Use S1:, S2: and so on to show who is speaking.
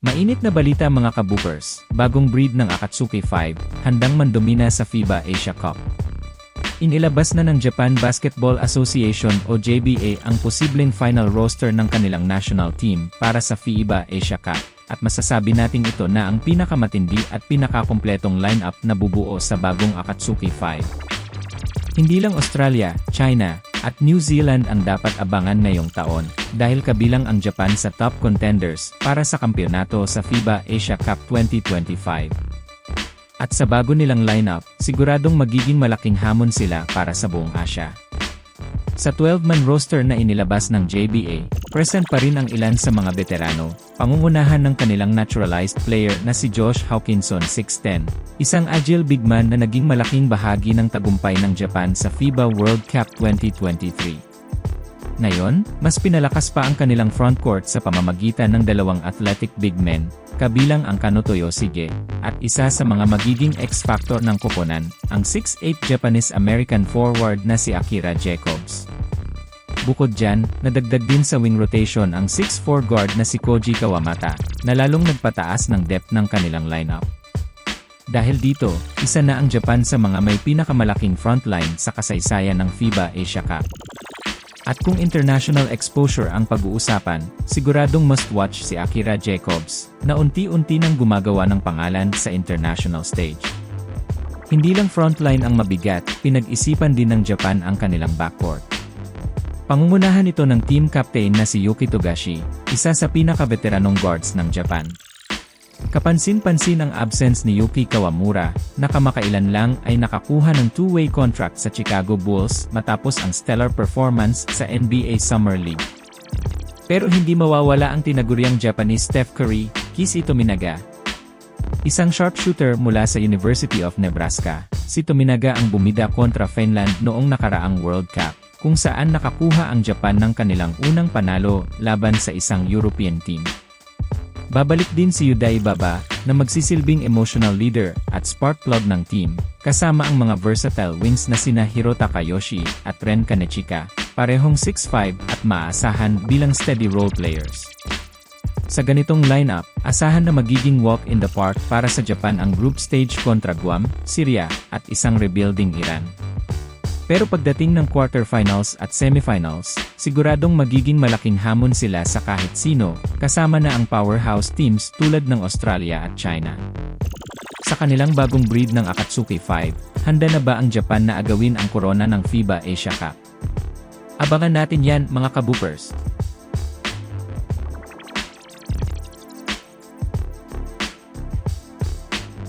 S1: Mainit na balita mga kaboopers, bagong breed ng Akatsuki 5, handang mandomina sa FIBA Asia Cup. Inilabas na ng Japan Basketball Association o JBA ang posibleng final roster ng kanilang national team para sa FIBA Asia Cup, at masasabi nating ito na ang pinakamatindi at pinakakumpletong lineup na bubuo sa bagong Akatsuki 5. Hindi lang Australia, China, at New Zealand ang dapat abangan ngayong taon, dahil kabilang ang Japan sa top contenders para sa kampyonato sa FIBA Asia Cup 2025. At sa bago nilang lineup, siguradong magiging malaking hamon sila para sa buong Asia. Sa 12-man roster na inilabas ng JBA, present pa rin ang ilan sa mga veterano, pangungunahan ng kanilang naturalized player na si Josh Hawkinson 6'10, isang agile big man na naging malaking bahagi ng tagumpay ng Japan sa FIBA World Cup 2023. Ngayon, mas pinalakas pa ang kanilang frontcourt sa pamamagitan ng dalawang athletic big men, kabilang ang Kanotoyo Sige, at isa sa mga magiging X-factor ng koponan, ang 6'8 Japanese-American forward na si Akira Jacobs. Bukod dyan, nadagdag din sa wing rotation ang 6'4 guard na si Koji Kawamata, na lalong nagpataas ng depth ng kanilang lineup. Dahil dito, isa na ang Japan sa mga may pinakamalaking frontline sa kasaysayan ng FIBA Asia Cup. At kung international exposure ang pag-uusapan, siguradong must-watch si Akira Jacobs, na unti-unti nang gumagawa ng pangalan sa international stage. Hindi lang frontline ang mabigat, pinag-isipan din ng Japan ang kanilang backcourt. Pangungunahan ito ng team captain na si Yuki Togashi, isa sa pinaka-veteranong guards ng Japan. Kapansin-pansin ang absence ni Yuki Kawamura, na kamakailan lang ay nakakuha ng two-way contract sa Chicago Bulls matapos ang stellar performance sa NBA Summer League. Pero hindi mawawala ang tinaguriang Japanese Steph Curry, Kisi Tominaga. Isang sharpshooter mula sa University of Nebraska, si Tominaga ang bumida kontra Finland noong nakaraang World Cup, kung saan nakakuha ang Japan ng kanilang unang panalo laban sa isang European team. Babalik din si Yuday Baba, na magsisilbing emotional leader at spark plug ng team, kasama ang mga versatile wings na sina Hiro Takayoshi at Ren Kanechika, parehong 6'5 at maaasahan bilang steady role players. Sa ganitong lineup, asahan na magiging walk in the park para sa Japan ang group stage kontra Guam, Syria, at isang rebuilding Iran. Pero pagdating ng quarterfinals at semifinals, siguradong magiging malaking hamon sila sa kahit sino, kasama na ang powerhouse teams tulad ng Australia at China. Sa kanilang bagong breed ng Akatsuki 5, handa na ba ang Japan na agawin ang korona ng FIBA Asia Cup? Abangan natin yan mga kaboopers!